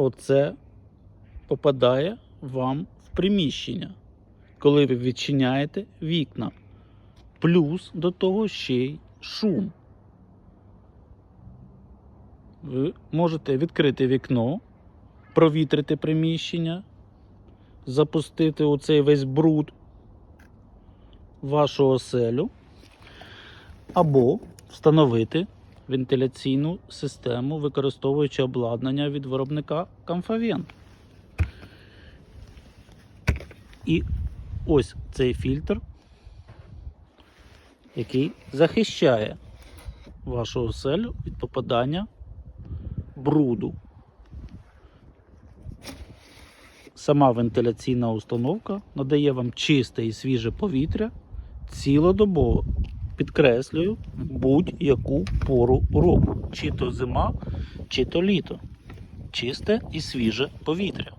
оце попадає вам в приміщення, коли ви відчиняєте вікна. Плюс до того ще й шум. Ви можете відкрити вікно, провітрити приміщення, запустити оцей весь бруд в вашу оселю, або встановити вентиляційну систему, використовуючи обладнання від виробника Камфавен. І ось цей фільтр, який захищає вашу оселю від попадання бруду. Сама вентиляційна установка надає вам чисте і свіже повітря цілодобово. Підкреслюю, будь-яку пору року. Чи то зима, чи то літо. Чисте і свіже повітря.